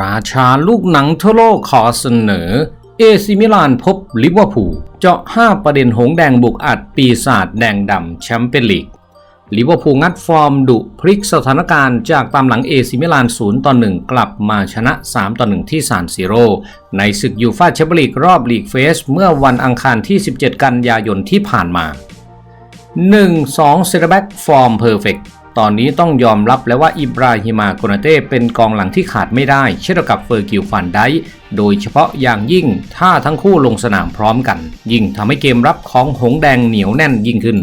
ราชาลูกหนังทั่วโลกขอเสนอ เอซิมิลานพบลิเวอร์พูลเจาะ 5 ประเด็นหงแดงบุกอัดปีศาจแดงดำแชมเปี้ยนลีกลิเวอร์พูลงัดฟอร์มดุพลิกสถานการณ์จากตามหลังเอซิมิลาน0ต่อ1กลับมาชนะ 3ต่อ1ที่ซานซิโร ในศึกยูฟ่าแชมเปี้ยนลีกรอบลีกเฟส เมื่อวันอังคารที่ 17 กันยายนที่ผ่านมา 1-2เซนเตอร์แบ็กฟอร์มเพอร์เฟกต์ ตอนนี้ต้องยอมรับแล้วว่าอิบราฮิมาโกนาเต้เป็นกองหลังที่ขาดไม่ได้ เช่นกับเฟอร์กิลฟันไดโดยเฉพาะอย่างยิ่งถ้าทั้งคู่ลงสนามพร้อมกัน ยิ่งทำให้เกมรับของหงแดงเหนียวแน่นยิ่งขึ้น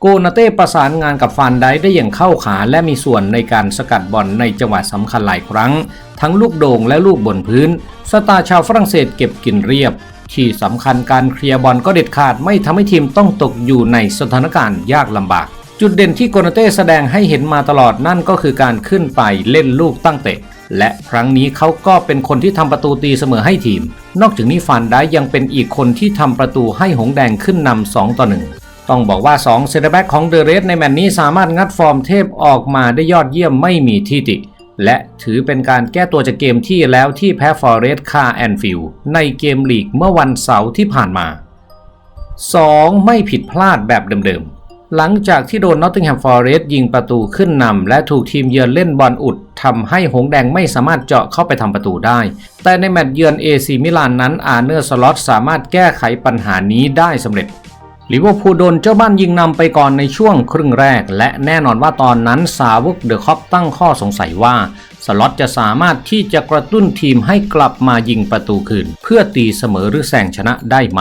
โกนาเต้ประสานงานกับฟันไดได้อย่างเข้าขาและมีส่วนในการสกัดบอลในจังหวะสำคัญหลายครั้ง ทั้งลูกโด่งและลูกบนพื้น สตาร์ชาวฝรั่งเศสเก็บกินเรียบ ที่สำคัญการเคลียร์บอลก็เด็ดขาดไม่ทำให้ทีมต้องตกอยู่ในสถานการณ์ยากลำบาก จุดเด่นที่โกนาเต้แสดงให้เห็นมาตลอดนั่นก็คือการขึ้นไปเล่นลูกตั้งเตะ และครั้งนี้เขาก็เป็นคนที่ทำประตูตีเสมอให้ทีม นอกจากนี้ฟันได้ยังเป็นอีกคนที่ทำประตูให้หงแดงขึ้นนำ2ต่อ1ต้องบอกว่า2เซนเตอร์แบ็กของเดอะเรสในแมตช์นี้สามารถงัดฟอร์มเทพออกมาได้ยอดเยี่ยมไม่มีที่ติ และถือเป็นการแก้ตัวจากเกมที่แล้วที่แพ้ฟอร์เรสต์คาแอนฟิลในเกมลีกเมื่อวันเสาร์ที่ผ่านมา 2. ไม่ผิดพลาดแบบเดิมๆ หลังจากที่โดนนอตติงแฮมฟอร์เรสต์ยิงประตูขึ้นนำและถูกทีมเยือนเล่นบอลอุดทำให้หงแดงไม่สามารถเจาะเข้าไปทำประตูได้ แต่ในแมตช์เยือนเอซีมิลานนั้นอาเนอร์สล็อตสามารถแก้ไขปัญหานี้ได้สำเร็จลิเวอร์พูลโดนเจ้าบ้านยิงนำไปก่อนในช่วงครึ่งแรก และแน่นอนว่าตอนนั้นสาวกเดอะคอปตั้งข้อสงสัยว่า สล็อตจะสามารถที่จะกระตุ้นทีมให้กลับมายิงประตูคืน เพื่อตีเสมอหรือแซงชนะได้ไหม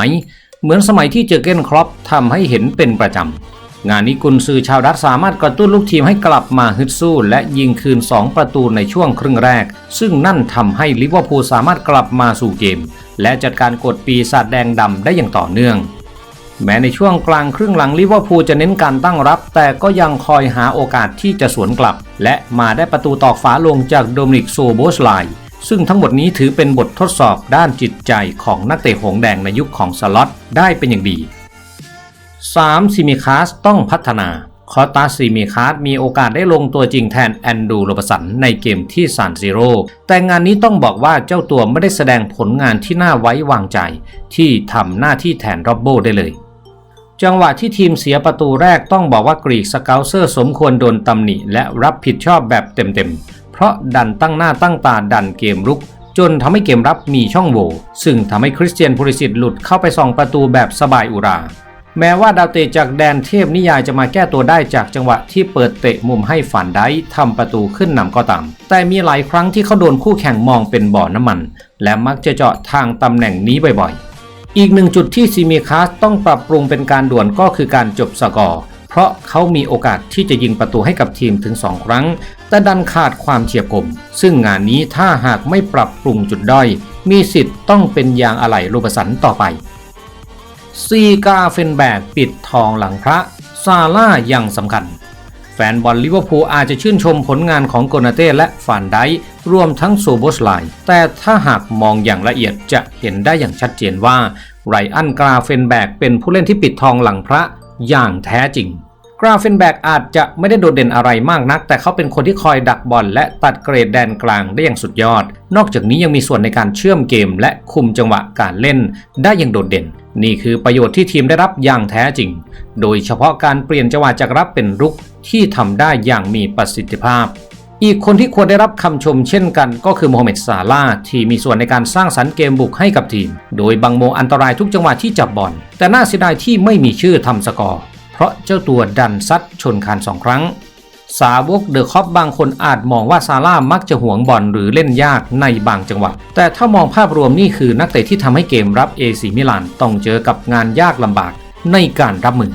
เหมือนสมัยที่เจอเกนครอปทำให้เห็นเป็นประจำ งานนี้กุนซือชาวดัตสามารถกระตุ้นลูกทีมให้กลับมาฮึดสู้ และยิงคืน 2 ประตูในช่วงครึ่งแรก ซึ่งนั่นทำให้ลิเวอร์พูลสามารถกลับมาสู่เกม และจัดการกดปีศาจแดงดำได้อย่างต่อเนื่อง แม้ในช่วงกลางครึ่งหลังลิเวอร์พูลจะเน้นการตั้งรับ แต่ก็ยังคอยหาโอกาสที่จะสวนกลับ และมาได้ประตูตอกฝาลงจากโดมินิกโซโบสไลซึ่งทั้งหมดนี้ถือเป็นบททดสอบด้านจิตใจของนักเตะหงแดงในยุคของสล็อตได้เป็นอย่างดี 3. ซิมิคาสต้องพัฒนา คอตาซิมิคาสมีโอกาสได้ลงตัวจริงแทนแอนดูโรบสันในเกมที่ซานซิโรแต่งานนี้ต้องบอกว่าเจ้าตัวไม่ได้แสดงผลงานที่น่าไว้วางใจ ที่ทำหน้าที่แทนร็อบโบได้เลยจังหวะที่ทีมเสียประตูแรกต้องบอกว่ากรีกสเกลเซอร์สมควรโดนตำหนิและรับผิดชอบแบบเต็มๆ เพราะดันตั้งหน้าตั้งตาดันเกมรุก จนทำให้เกมรับมีช่องโหว่ซึ่งทำให้คริสเตียนพูริสิตหลุดเข้าไปส่องประตูแบบสบายอุรา แม้ว่าดาวเตะจากแดนเทพนิยายจะมาแก้ตัวได้จากจังหวะที่เปิดเตะมุมให้ฝันได้ทำประตูขึ้นนำก็ตาม แต่มีหลายครั้งที่เขาโดนคู่แข่งมองเป็นบ่อน้ำมัน และมักจะเจาะทางตำแหน่งนี้บ่อยๆ อีกหนึ่งจุดที่ซีมีคาสต้องปรับปรุงเป็นการด่วนก็คือการจบสกอร์เพราะเขามีโอกาสที่จะยิงประตูให้กับทีมถึง 2 ครั้ง แต่ดันขาดความเฉียบคม ซึ่งงานนี้ถ้าหากไม่ปรับปรุงจุดด้อย มีสิทธิ์ต้องเป็นยางอะไหล่โรบสันต่อไป ซีกาเฟนแบกปิดทองหลังพระซาร่ายังสำคัญ แฟนบอลลิเวอร์พูลอาจจะชื่นชมผลงานของโกนาเต้และฟานไดรวมทั้งโซโบสไลแต่ถ้าหากมองอย่างละเอียดจะเห็นได้อย่างชัดเจนว่าไรอันกราเฟนแบกเป็นผู้เล่นที่ปิดทองหลังพระอย่างแท้จริงกราเฟนแบกอาจจะไม่ได้โดดเด่นอะไรมากนัก แต่เขาเป็นคนที่คอยดักบอลและตัดเกรดแดนกลางได้อย่างสุดยอด นอกจากนี้ยังมีส่วนในการเชื่อมเกมและคุมจังหวะการเล่นได้อย่างโดดเด่น นี่คือประโยชน์ที่ทีมได้รับอย่างแท้จริง โดยเฉพาะการเปลี่ยนจังหวะจากรับเป็นรุกที่ทำได้อย่างมีประสิทธิภาพ อีกคนที่ควรได้รับคำชมเช่นกันก็คือโมฮัมเหม็ดซาลาห์ที่มีส่วนในการสร้างสรรค์เกมบุกให้กับทีม โดยบังโมอันตรายทุกจังหวะที่จับบอลแต่น่าเสียดายที่ไม่มีชื่อทำสกอร์ เพราะเจ้าตัวดันซัดชนคานสองครั้ง สาวกเดอะคอปบางคนอาจมองว่าซาร่ามักจะหวงบอลหรือเล่นยากในบางจังหวะ แต่ถ้ามองภาพรวมนี่คือนักเตะที่ทำให้เกมรับเอซีมิลานต้องเจอกับงานยากลำบากในการรับมือ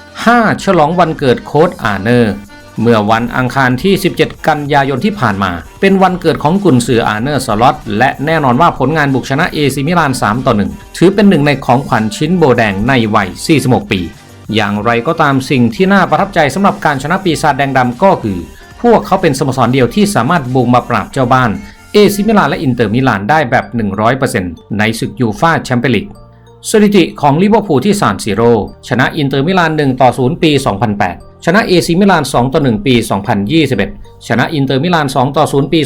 5. ฉลองวันเกิดโค้ดอาเนอร์ เมื่อวันอังคารที่ 17 กันยายนที่ผ่านมา เป็นวันเกิดของกุนซืออาเนอร์สล็อตและแน่นอนว่าผลงานบุกชนะเอซิมิลาน 3 ต่อ 1 ถือเป็นหนึ่งในของขวัญชิ้นโบแดงในวัย 46 ปี อย่างไรก็ตามสิ่งที่น่าประทับใจสำหรับการชนะปีศาจแดงดำก็คือ พวกเขาเป็นสโมสรเดียวที่สามารถบุกมาปราบเจ้าบ้านเอซิมิลานและอินเตอร์มิลานได้แบบ 100%ในศึกยูฟ่าแชมเปี้ยนลีกสถิติของลิเวอร์พูลที่ซานซิโรชนะอินเตอร์มิลาน1ต่อ0ปี 2008 ชนะเอซิมิลาน2ต่อ1ปี 2021 ชนะอินเตอร์มิลาน2ต่อ0ปี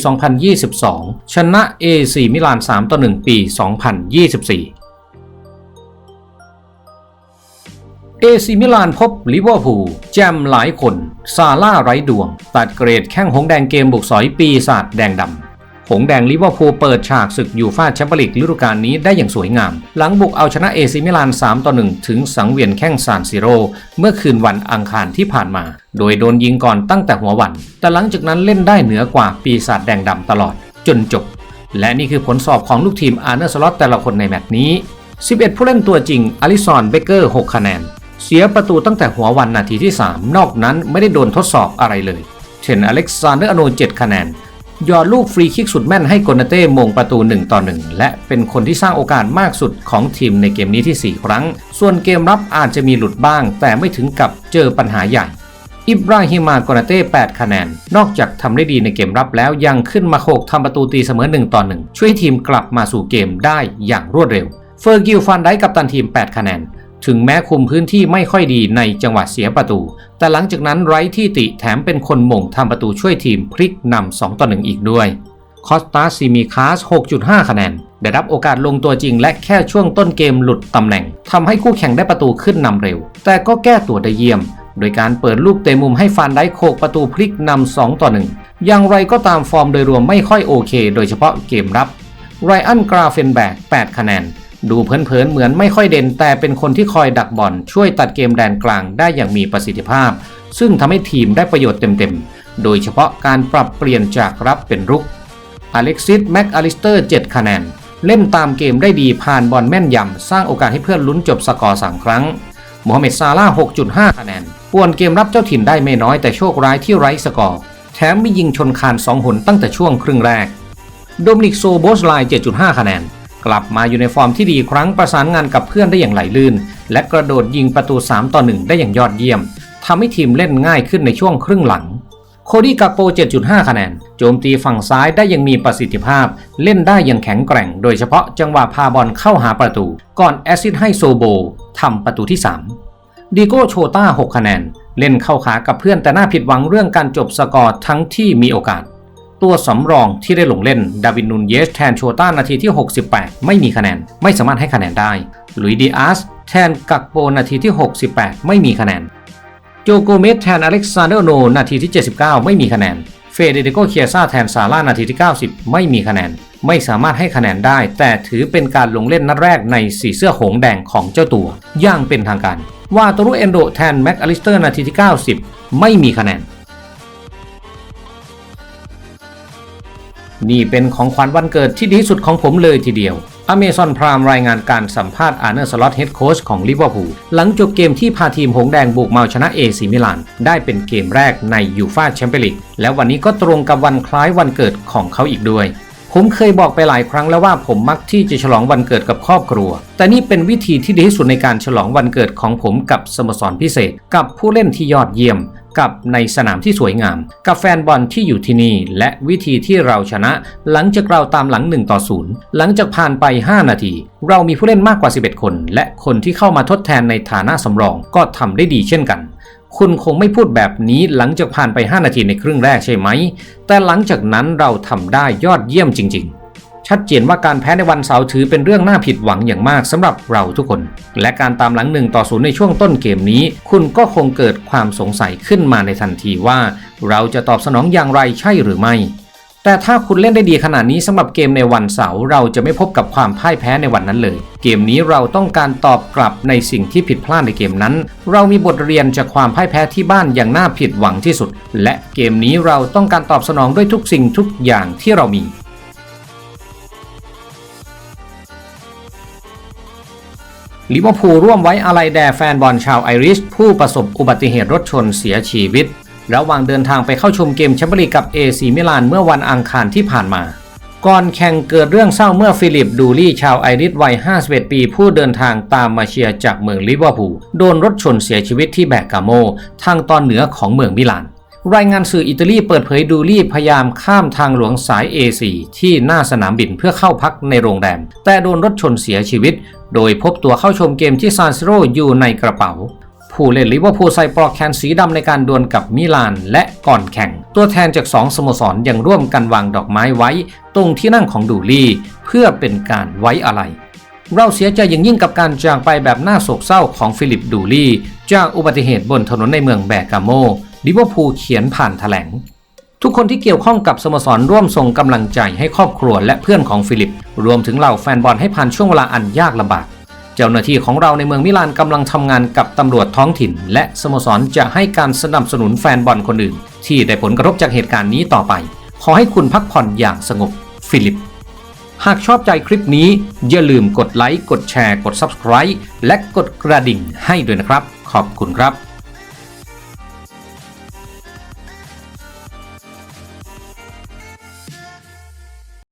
2022 ชนะเอซิมิลาน3ต่อ1ปี 2024 เอซิมิลานพบลิเวอร์พูลแจมหลายคน ซาร่าไร้ดวง ตัดเกรดแข้งหงแดงเกมบุกสอยปีศาจแดงดำ หงแดงลิเวอร์พูลเปิดฉากศึกยูฟ่าแชมเปี้ยนลีกฤดูกาลนี้ได้อย่างสวยงาม หลังบุกเอาชนะเอซิมิลาน 3 ต่อ 1 ถึงสังเวียนแข้งซานซิโร เมื่อคืนวันอังคารที่ผ่านมา โดยโดนยิงก่อนตั้งแต่หัววัน แต่หลังจากนั้นเล่นได้เหนือกว่าปีศาจแดงดำตลอด จนจบ และนี่คือผลสอบของลูกทีมอาร์เนอร์สล็อตแต่ละคนในแมตช์นี้ 11 ผู้เล่นตัวจริงอลิซอนเบเกอร์ 6 คะแนน เสียประตูตั้งแต่หัววันนาทีที่ 3 นอกนั้นไม่ได้โดนทดสอบอะไรเลย เช่นอเล็กซานเดอร์อโน7คะแนนยอดลูกฟรีคิกสุดแม่นให้โกนาเต้มงประตู 1 ต่อ 1 และเป็นคนที่สร้างโอกาสมากสุดของทีมในเกมนี้ที่ 4 ครั้ง ส่วนเกมรับอาจจะมีหลุดบ้าง แต่ไม่ถึงกับเจอปัญหาใหญ่ อิบราฮิมาโกนาเต้ 8 คะแนน นอกจากทำได้ดีในเกมรับแล้วยังขึ้นมาโขกทำประตูตีเสมอ 1 ต่อ 1 ช่วยทีมกลับมาสู่เกมได้อย่างรวดเร็ว เฟอร์กิลฟันได้กับตันทีม 8 คะแนน ถึงแม้คุมพื้นที่ไม่ค่อยดีในจังหวะเสียประตู แต่หลังจากนั้นไร้ที่ติแถมเป็นคนหม่งทำประตูช่วยทีมพลิกนำ2ต่อ1อีกด้วยคอสตาซิมิคาส 6.5 คะแนน ได้รับโอกาสลงตัวจริงและแค่ช่วงต้นเกมหลุดตำแหน่งทำให้คู่แข่งได้ประตูขึ้นนำเร็ว แต่ก็แก้ตัวได้เยี่ยม โดยการเปิดลูกเตะมุมให้ฟานได้โขกประตูพลิกนำ2ต่อ1อย่างไรก็ตามฟอร์มโดยรวมไม่ค่อยโอเค โดยเฉพาะเกมรับไรอันกราเฟนแบก 8 คะแนน ดูเผินๆเหมือนไม่ค่อยเด่น แต่เป็นคนที่คอยดักบอลช่วยตัดเกมแดนกลางได้อย่างมีประสิทธิภาพ ซึ่งทำให้ทีมได้ประโยชน์เต็มๆ โดยเฉพาะการปรับเปลี่ยนจากรับเป็นรุกอเล็กซิสแม็กอลิสเตอร์ 7 คะแนน เล่นตามเกมได้ดีผ่านบอลแม่นยำ สร้างโอกาสให้เพื่อนลุ้นจบสกอร์ 3 ครั้งโมฮัมเหม็ดซาร่าห์6.5 คะแนนป่วนเกมรับเจ้าถิ่นได้ไม่น้อยแต่โชคร้ายที่ไร้สกอร์ แถมมียิงชนคาน 2 หนตั้งแต่ช่วงครึ่งแรก โดมินิกโซโบสไลน์7.5 คะแนน กลับมาอยู่ในฟอร์มที่ดีครั้งประสานงานกับเพื่อนได้อย่างไหลลื่น และกระโดดยิงประตู 3 ต่อ 1 ได้อย่างยอดเยี่ยมทำให้ทีมเล่นง่ายขึ้นในช่วงครึ่งหลัง โคดี้กาโป 7.5 คะแนน โจมตีฝั่งซ้ายได้อยังมีประสิทธิภาพ เล่นได้อย่างแข็งแกร่ง โดยเฉพาะจังหวะพาบอลเข้าหาประตู ก่อนแอซิสต์ให้โซโบทำประตูที่ 3ดีโก้โชต้า 6 คะแนน เล่นเข้าขากับเพื่อนแต่น่าผิดหวังเรื่องการจบสกอร์ทั้งที่มีโอกาส ตัวสำรองที่ได้ลงเล่นดาวินนูนเยสแทนโชต้านาทีที่ 68 ไม่มีคะแนน ไม่สามารถให้คะแนนได้ลุยดีอาสแทนกักโปนาทีที่ 68 ไม่มีคะแนน โจโกเมสแทนอเล็กซานเดอร์โนนาทีที่ 79 ไม่มีคะแนน เฟเดริโกเคียซ่าแทนซาร่านาทีที่ 90 ไม่มีคะแนน ไม่สามารถให้คะแนนได้ แต่ถือเป็นการลงเล่นนัดแรกในสีเสื้อหงแดงของเจ้าตัว อย่างเป็นทางการ วาตรุเอนโดแทนแม็กอลิสเตอร์นาทีที่ 90 ไม่มีคะแนน นี่เป็นของขวัญวันเกิดที่ดีที่สุดของผมเลยทีเดียว Amazon Prime รายงานการสัมภาษณ์อาร์เนอร์สล็อตเฮดโค้ชของลิเวอร์พูลหลังจบเกมที่พาทีมหงแดงบุกมาเอาชนะเอซีมิลาน ได้เป็นเกมแรกในยูฟาแชมเปี้ยนลีกและวันนี้ก็ตรงกับวันคล้ายวันเกิดของเขาอีกด้วย ผมเคยบอกไปหลายครั้งแล้วว่าผมมักที่จะฉลองวันเกิดกับครอบครัว แต่นี่เป็นวิธีที่ดีที่สุดในการฉลองวันเกิดของผมกับสโมสรพิเศษ กับผู้เล่นที่ยอดเยี่ยม กับในสนามที่สวยงาม กับแฟนบอลที่อยู่ที่นี่ และวิธีที่เราชนะ หลังจากเราตามหลัง1ต่อ0หลังจากผ่านไป 5 นาที เรามีผู้เล่นมากกว่า 11 คน และคนที่เข้ามาทดแทนในฐานะสำรองก็ทำได้ดีเช่นกัน คุณคงไม่พูดแบบนี้หลังจากผ่านไป 5 นาทีในครึ่งแรกใช่ไหม แต่หลังจากนั้นเราทำได้ยอดเยี่ยมจริง ๆ ชัดเจนว่าการแพ้ในวันเสาร์ถือเป็นเรื่องน่าผิดหวังอย่างมากสำหรับเราทุกคน และการตามหลังหนึ่งต่อศูนย์ในช่วงต้นเกมนี้ คุณก็คงเกิดความสงสัยขึ้นมาในทันทีว่า เราจะตอบสนองอย่างไรใช่หรือไม่ แต่ถ้าคุณเล่นได้ดีขนาดนี้สำหรับเกมในวันเสาร์เราจะไม่พบกับความพ่ายแพ้ในวันนั้นเลย เกมนี้เราต้องการตอบกลับในสิ่งที่ผิดพลาดในเกมนั้น เรามีบทเรียนจากความพ่ายแพ้ที่บ้านอย่างน่าผิดหวังที่สุด และเกมนี้เราต้องการตอบสนองด้วยทุกสิ่งทุกอย่างที่เรามี ลิเวอร์พูลร่วมไว้อาลัยแด่แฟนบอลชาวไอริช ผู้ประสบอุบัติเหตุรถชนเสียชีวิต ระหว่างเดินทางไปเข้าชมเกมแชมเปี้ยนลีกกับเอซีมิลานเมื่อวันอังคารที่ผ่านมา ก่อนแข่งเกิดเรื่องเศร้าเมื่อฟิลิปดูลี่ชาวไอริชวัย 51 ปี ผู้เดินทางตามมาเชียร์จากเมืองลิเวอร์พูลโดนรถชนเสียชีวิตที่แบกกาโม ทางตอนเหนือของเมืองมิลาน รายงานสื่ออิตาลีเปิดเผยดูลี่พยายามข้ามทางหลวงสาย A4 ที่หน้าสนามบินเพื่อเข้าพักในโรงแรม แต่โดนรถชนเสียชีวิต โดยพบตัวเข้าชมเกมที่ซานซิโรอยู่ในกระเป๋า ผู้เล่นลิเวอร์พูลใส่ปลอกแขนสีดำในการดวลกับมิลานและก่อนแข่ง ตัวแทนจากสองสโมสรยังร่วมกันวางดอกไม้ไว้ ตรงที่นั่งของดูลี่เพื่อเป็นการไว้อะไรเราเสียใจอย่างยิ่งกับการจากไปแบบน่าโศกเศร้าของฟิลิปดูลี่จากอุบัติเหตุบนถนนในเมืองแบกาโม ลิเวอร์พูลเขียนผ่านแถลง ทุกคนที่เกี่ยวข้องกับสโมสรร่วมส่งกำลังใจให้ครอบครัวและเพื่อนของฟิลิป รวมถึงเหล่าแฟนบอลให้ผ่านช่วงเวลาอันยากลำบาก เจ้าหน้าที่ของเราในเมืองมิลานกำลังทำงานกับตำรวจท้องถิ่น และสโมสรจะให้การสนับสนุนแฟนบอลคนอื่น ที่ได้ผลกระทบจากเหตุการณ์นี้ต่อไป ขอให้คุณพักผ่อนอย่างสงบฟิลิปหากชอบใจคลิปนี้ อย่าลืมกดไลค์ กดแชร์ กด Subscribe และกดกระดิ่งให้ด้วยนะครับ ขอบคุณครับ